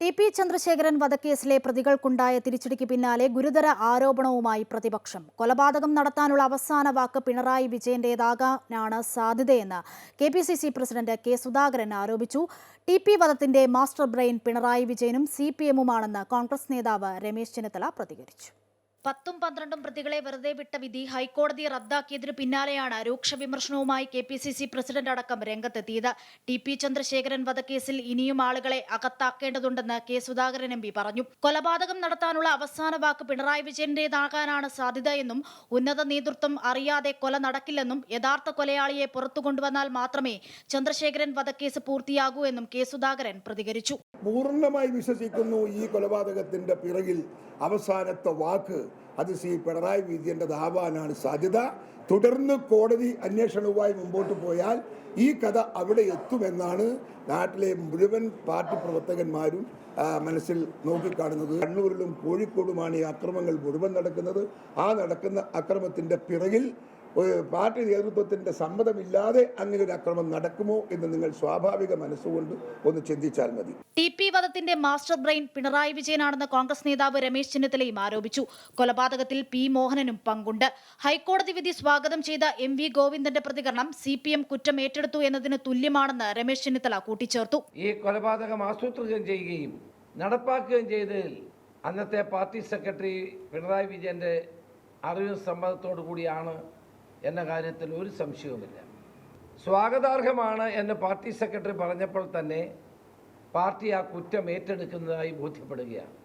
T P Chandrasekharan വധക്കേസിലെ പ്രതികൾക്കുണ്ടായ തിരിച്ചടിക്ക് പിന്നാലെ ഗുരുതര ആരോപണവുമായി പ്രതിപക്ഷം. കൊലപാതകം നടത്താനുള്ള അവസാന വാക്ക് പിണറായി വിജയന്റേതാകാനാണ് സാധ്യതയെന്ന് K P C C president K Sudhakaran ആരോപിച്ചു. ടി പി വധത്തിന്റെ മാസ്റ്റർ ബ്രെയിൻ പിണറായി വിജയനും സി പി എമ്മുമാണെന്ന് കോൺഗ്രസ് നേതാവ് രമേശ് ചെന്നിത്തല പ്രതികരിച്ചു. പത്തും പന്ത്രണ്ടും പ്രതികളെ വെറുതെ വിട്ട വിധി ഹൈക്കോടതി റദ്ദാക്കിയതിനു പിന്നാലെയാണ് രൂക്ഷ വിമർശനവുമായി K P C C president അടക്കം രംഗത്തെത്തിയത്. ടി പി ചന്ദ്രശേഖരൻ വധക്കേസിൽ ഇനിയും ആളുകളെ അകത്താക്കേണ്ടതുണ്ടെന്ന് കെ സുധാകരൻ എം പി പറഞ്ഞു. കൊലപാതകം നടത്താനുള്ള അവസാന വാക്ക് പിണറായി വിജയന്റേതാകാനാണ് സാധ്യത എന്നും ഉന്നത നേതൃത്വം അറിയാതെ കൊല നടക്കില്ലെന്നും യഥാർത്ഥ കൊലയാളിയെ പുറത്തു കൊണ്ടുവന്നാൽ മാത്രമേ ചന്ദ്രശേഖരൻ വധക്കേസ് പൂർത്തിയാകൂ എന്നും കെ സുധാകരൻ പ്രതികരിച്ചു. പൂർണമായി വിശ്വസിക്കുന്നു ഈ കൊലപാതകത്തിന്റെ പിറകിൽ അവസാനത്തെ വാക്ക് അത് സി പിണറായി വിജയന്റെതാവാനാണ് സാധ്യത. തുടർന്ന് കോടതി അന്വേഷണവുമായി മുമ്പോട്ട് പോയാൽ ഈ കഥ അവിടെ എത്തുമെന്നാണ് നാട്ടിലെ മുഴുവൻ പാർട്ടി പ്രവർത്തകന്മാരും മനസ്സിൽ നോക്കിക്കാണുന്നത്. കണ്ണൂരിലും കോഴിക്കോടുമാണ് ഈ അക്രമങ്ങൾ മുഴുവൻ നടക്കുന്നത്. ആ നടക്കുന്ന അക്രമത്തിന്റെ പിറകിൽ ഒരു പാർട്ടി നേതൃത്വത്തിന്റെ സമ്മതമില്ലാതെ അങ്ങനെ ഒരു അക്രമം നടക്കുമോ എന്ന് നിങ്ങൾ സ്വാഭാവിക മനസ്സുകൊണ്ട് ഒന്ന് ചിന്തിച്ചാൽ മതി. ടി പി വധത്തിന്റെ മാസ്റ്റർ ബ്രെയിൻ പിണറായി വിജയനാണെന്ന് കോൺഗ്രസ് നേതാവ് രമേശ് ചെന്നിത്തലയും ആരോപിച്ചു. കൊലപാതകത്തിൽ പി മോഹനനും പങ്കുണ്ട്. ഹൈക്കോടതി വിധി സ്വാഗതം ചെയ്ത എം വി ഗോവിന്ദന്റെ പ്രതികരണം സി പി എം കുറ്റം ഏറ്റെടുത്തു എന്നതിന് തുല്യമാണെന്ന് രമേശ് ചെന്നിത്തല കൂട്ടിച്ചേർത്തു. ഈ കൊലപാതകം ആസൂത്രണം ചെയ്യുകയും നടപ്പാക്കുകയും ചെയ്തതിൽ അന്നത്തെ പാർട്ടി സെക്രട്ടറി പിണറായി വിജയന്റെ അറിവും സമ്മതത്തോടു കൂടിയാണ് എന്ന കാര്യത്തിൽ ഒരു സംശയവുമില്ല. സ്വാഗതാർഹമാണ് എന്ന് പാർട്ടി സെക്രട്ടറി പറഞ്ഞപ്പോൾ തന്നെ പാർട്ടി ആ കുറ്റം ഏറ്റെടുക്കുന്നതായി ബോധ്യപ്പെടുകയാണ്.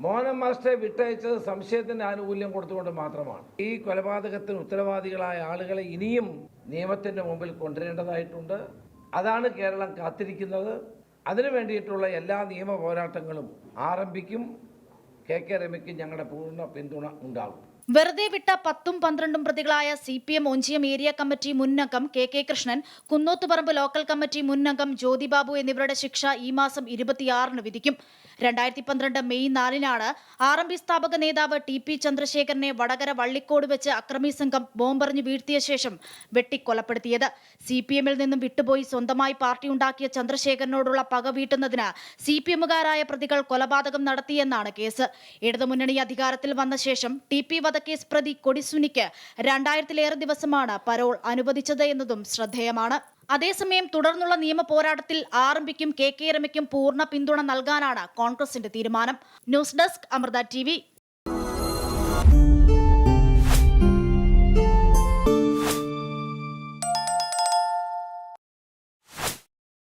മോഹനൻ മാസ്റ്ററെ വിട്ടയച്ചത് സംശയത്തിന് ആനുകൂല്യം കൊടുത്തുകൊണ്ട് മാത്രമാണ്. ഈ കൊലപാതകത്തിന് ഉത്തരവാദികളായ ആളുകളെ ഇനിയും നിയമത്തിന്റെ മുമ്പിൽ കൊണ്ടുവരേണ്ടതായിട്ടുണ്ട്. അതാണ് കേരളം കാത്തിരിക്കുന്നത്. അതിനു വേണ്ടിയിട്ടുള്ള എല്ലാ നിയമ പോരാട്ടങ്ങളും ആരംഭിക്കും. കെ കെ രമയ്ക്ക് ഞങ്ങളുടെ പൂർണ പിന്തുണ ഉണ്ടാകും. വെറുതെ വിട്ട പത്തും പന്ത്രണ്ടും പ്രതികളായ C P M Onchiyam area committee മുന്നംഗം K K Krishnan Kunnothuparamba local committee മുന്നംഗം Jyothibabu എന്നിവരുടെ ശിക്ഷ ഈ മാസം ഇരുപത്തിയാറിന് വിധിക്കും. രണ്ടായിരത്തി പന്ത്രണ്ട് മെയ് നാലിനാണ് ആർ എം പി സ്ഥാപക നേതാവ് ടി പി ചന്ദ്രശേഖരനെ വടകര വള്ളിക്കോട് വെച്ച് അക്രമി സംഘം ബോംബെറിഞ്ഞ് വീഴ്ത്തിയ ശേഷം വെട്ടിക്കൊലപ്പെടുത്തിയത്. സി പി എമ്മിൽ നിന്നും വിട്ടുപോയി സ്വന്തമായി പാർട്ടി ഉണ്ടാക്കിയ ചന്ദ്രശേഖരനോടുള്ള പക വീട്ടുന്നതിന് സി പി എമ്മുകാരായ പ്രതികൾ കൊലപാതകം നടത്തിയെന്നാണ് കേസ്. ഇടതുമുന്നണി അധികാരത്തിൽ വന്ന ശേഷം ടി പി വധക്കേസ് പ്രതി കൊടിസുനിക്ക് രണ്ടായിരത്തിലേറെ ദിവസമാണ് പരോൾ അനുവദിച്ചത് എന്നതും ശ്രദ്ധേയമാണ്. അതേസമയം തുടർന്നുള്ള നിയമ പോരാട്ടത്തിൽ ആർഎംപിക്കും കെ കെ രമയ്ക്കും പൂർണ പിന്തുണ നൽകാനാണ് കോൺഗ്രസിന്റെ തീരുമാനം. News desk Amrita T